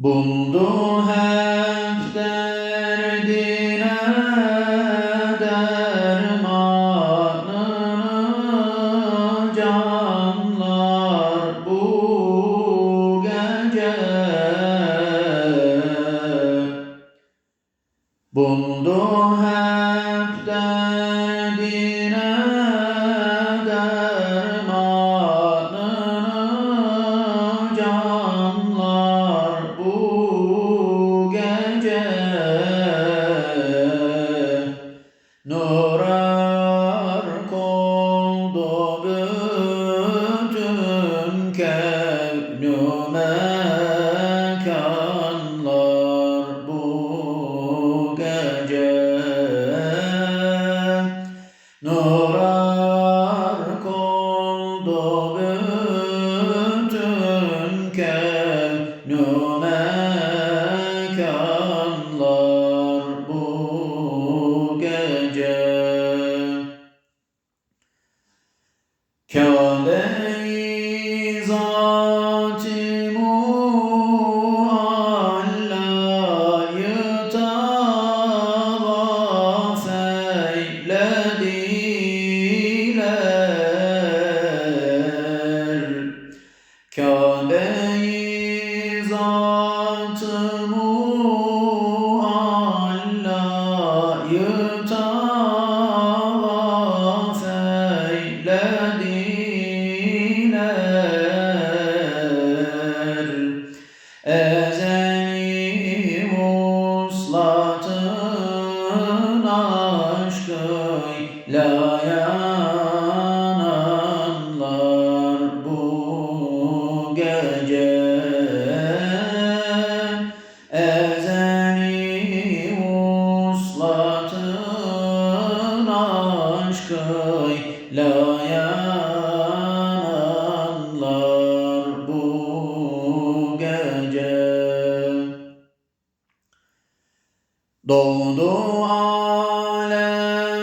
Buldu her derdi كان يوما La yananlar bu gece. Ezeli uslatın aşkıyla alemlere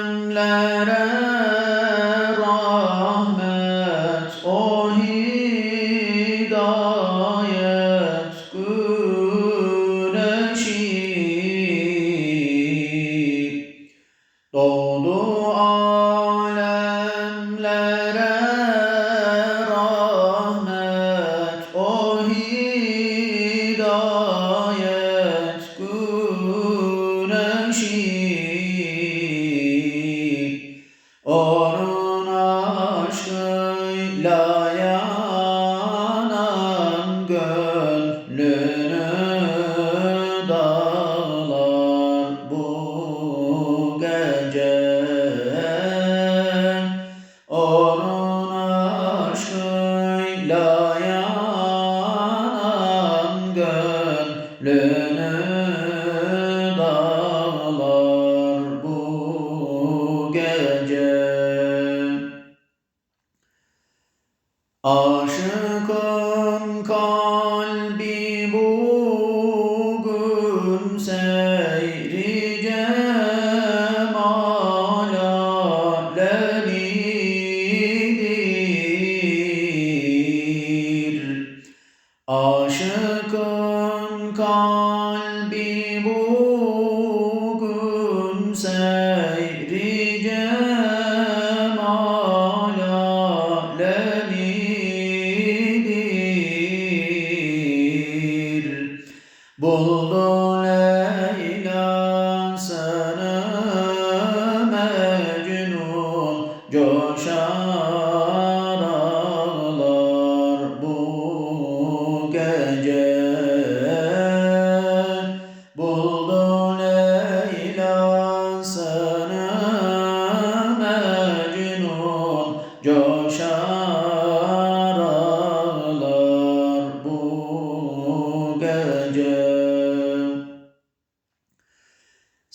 gönlünü bu gece. Aşık kalbi bugün seyri cemal alemidir. Buldu Leyla sana Mecnun coşar.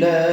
إلا